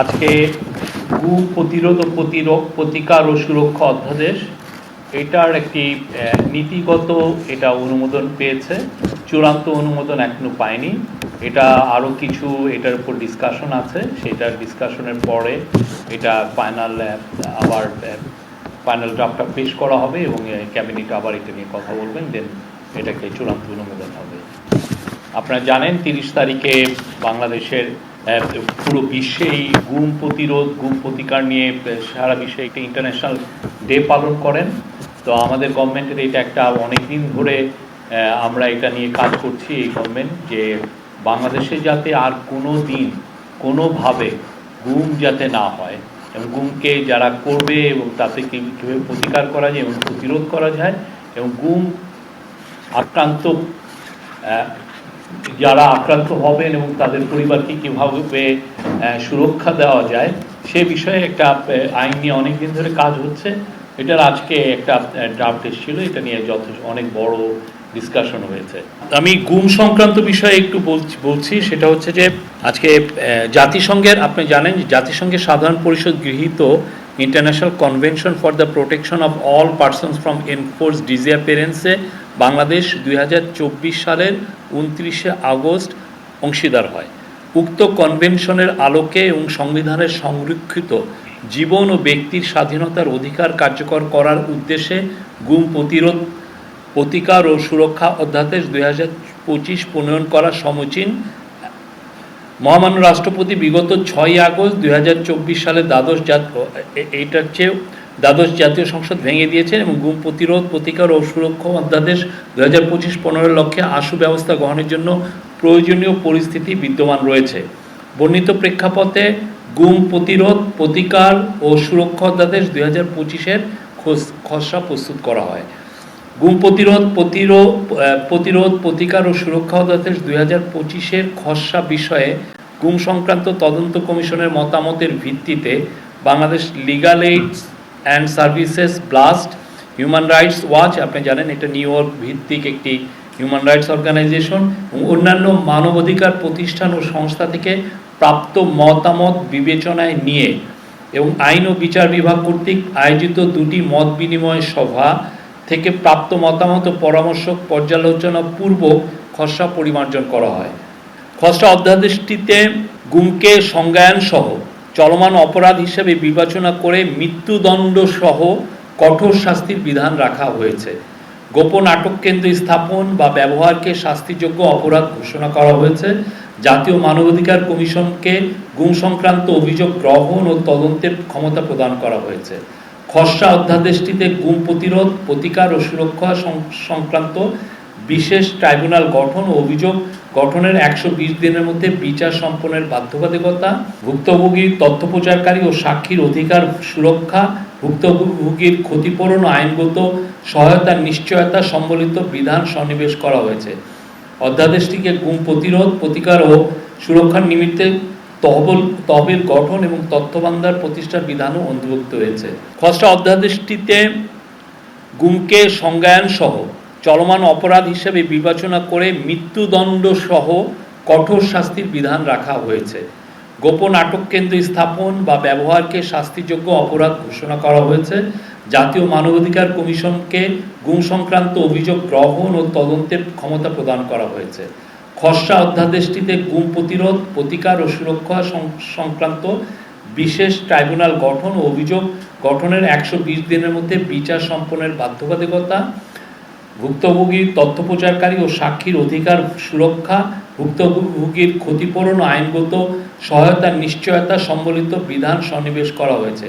আজকে গু প্রতিরোধ ও প্রতিরোধ, প্রতিকার ও সুরক্ষা অধ্যাদেশ, এটার একটি নীতিগত এটা অনুমোদন পেয়েছে, চূড়ান্ত অনুমোদন এখনও পায়নি। এটা আরও কিছু এটার উপর ডিসকাশন আছে, সেটার ডিসকাশনের পরে এটা ফাইনাল আবার ফাইনাল ড্রাফটটা পেশ করা হবে এবং ক্যাবিনেট আবার এটা নিয়ে কথা বলবেন দেন এটাকে চূড়ান্ত অনুমোদন হবে। আপনারা জানেন তিরিশ তারিখে বাংলাদেশের পুরো বিশ্বেই গুম প্রতিরোধ গুম প্রতিকার নিয়ে সারা বিশ্বে একটি ইন্টারন্যাশনাল ডে পালন করেন। তো আমাদের গভর্নমেন্টের এটা একটা অনেক দিন ধরে আমরা এটা নিয়ে কাজ করছি এই গভর্নমেন্ট যে বাংলাদেশে যাতে আর কোনো দিন কোনোভাবে গুম যাতে না হয় এবং গুমকে যারা করবে এবং তাতে কীভাবে প্রতিকার করা যায় এবং প্রতিরোধ করা যায় এবং গুম আক্রান্ত যারা আক্রান্ত হবেন এবং তাদের পরিবারকে কীভাবে সুরক্ষা দেওয়া যায়, সে বিষয়ে একটা আইন নিয়ে অনেক দিন ধরে কাজ হচ্ছে। এটার আজকে একটা ড্রাফট এসেছিল, এটা নিয়ে যথেষ্ট, অনেক বড় ডিসকাশন হয়েছে। আমি গুম সংক্রান্ত বিষয়ে একটু বলছি সেটা হচ্ছে যে আজকে জাতিসংঘের, আপনি জানেন যে জাতিসংঘের সাধারণ পরিষদ গৃহীত international convention for the protection of all persons from enforce ডিসঅ্যাপিয়ারেন্সে Bangladesh দুই হাজার চব্বিশ সালের উনত্রিশে আগস্ট অংশীদার হয়। উক্ত কনভেনশনের আলোকে এবং সংবিধানের সংরক্ষিত জীবন ও ব্যক্তির স্বাধীনতার অধিকার কার্যকর করার উদ্দেশ্যে গুম প্রতিরোধ, প্রতিকার ও সুরক্ষা অধ্যাদেশ দুই হাজার পঁচিশ প্রণয়ন করা সমীচীন মহামান্য রাষ্ট্রপতি বিগত ছয় আগস্ট দুই সালে দ্বাদশ জাত এইটার চেয়ে দ্বাদশ জাতীয় সংসদ ভেঙে দিয়েছেন এবং গুম প্রতিরোধ, প্রতিকার ও সুরক্ষা অধ্যাদেশ দু হাজার পঁচিশ পনেরোর লক্ষ্যে আশু ব্যবস্থা গ্রহণের জন্য প্রয়োজনীয় পরিস্থিতি বিদ্যমান রয়েছে। বর্ণিত প্রেক্ষাপটে গুম প্রতিরোধ, প্রতিকার ও সুরক্ষা অধ্যাদেশ দুই হাজার পঁচিশের খসড়া প্রস্তুত করা হয়। গুম প্রতিরোধ প্রতিরোধ প্রতিরোধ, প্রতিকার ও সুরক্ষা অধ্যাদেশ দুই হাজার পঁচিশের খসড়া বিষয়ে গুম সংক্রান্ত তদন্ত কমিশনের মতামতের ভিত্তিতে Bangladesh Legal Aids and Services BLAST, Human Rights Watch, আপনি জানেন এটা নিউ ইয়র্ক ভিত্তিক একটি হিউম্যান রাইটস অর্গানাইজেশন অন্যান্য মানবাধিকার প্রতিষ্ঠান ও সংস্থা থেকে প্রাপ্ত মতামত বিবেচনায় নিয়ে এবং আইন ও বিচার বিভাগ কর্তৃক আয়োজিত দুটি মত বিনিময় সভা থেকে প্রাপ্ত মতামত ও পরামর্শ পর্যালোচনা পূর্বক খসড়া পরিমার্জন করা হয়। খসড়া অধ্যাদেশটিতে গুমকে সংজ্ঞায়ন সহ চলমান অপরাধ হিসেবে বিবেচনা করে মৃত্যুদণ্ড সহ কঠোর শাস্তির বিধান রাখা হয়েছে। গোপন আটক কেন্দ্র স্থাপন বা ব্যবহারকে শাস্তিযোগ্য অপরাধ ঘোষণা করা হয়েছে। জাতীয় মানবাধিকার কমিশনকে গুম সংক্রান্ত অভিযোগ গ্রহণ ও তদন্তের ক্ষমতা প্রদান করা হয়েছে। খসড়া অধ্যাদেশটিতে গুম প্রতিরোধ, প্রতিকার ও সুরক্ষা সংক্রান্ত বিশেষ ট্রাইব্যুনাল গঠন ও অভিযোগ গঠনের একশো বিশ দিনের মধ্যে বিচার সম্পন্নের বাধ্যবাধকতা, ভুক্তভোগী তথ্য প্রচারকারী ও সাক্ষীর অধিকার সুরক্ষা, ভুক্তভোগীর ক্ষতিপূরণ আইনগত সহায়তার নিশ্চয়তা সম্বলিত বিধান সন্নিবেশ করা হয়েছে। অধ্যাদেশটিকে গুম প্রতিরোধ, প্রতিকার ও সুরক্ষার নিমিত্তে তহবিল তহবিল গঠন এবং তথ্যভান্ডার প্রতিষ্ঠার বিধানও অন্তর্ভুক্ত হয়েছে। খসড়া অধ্যাদেশটিতে গুমকে সংজ্ঞায়ন সহ চলমান অপরাধ হিসেবে বিবেচনা করে মৃত্যুদণ্ড সহ কঠোর শাস্তির বিধান রাখা হয়েছে। গোপন আটক কেন্দ্র স্থাপন বা ব্যবহারকে শাস্তিযোগ্য অপরাধ ঘোষণা করা হয়েছে। জাতীয় মানবাধিকার কমিশনকে গুম সংক্রান্ত অভিযোগ গ্রহণ ও তদন্তের ক্ষমতা প্রদান করা হয়েছে। খসড়া অধ্যাদেশটিতে গুম প্রতিরোধ, প্রতিকার ও সুরক্ষা সংক্রান্ত বিশেষ ট্রাইব্যুনাল গঠন ও অভিযোগ গঠনের একশো বিশ দিনের মধ্যে বিচার সম্পন্নের বাধ্যবাধকতা ভুক্তভোগী তথ্য প্রচারকারী ও সাক্ষীর অধিকার সুরক্ষা, ভুক্তভোগীর ক্ষতিপূরণ ও আইনগত সহায়তার নিশ্চয়তা সম্বলিত বিধান সন্নিবেশ করা হয়েছে।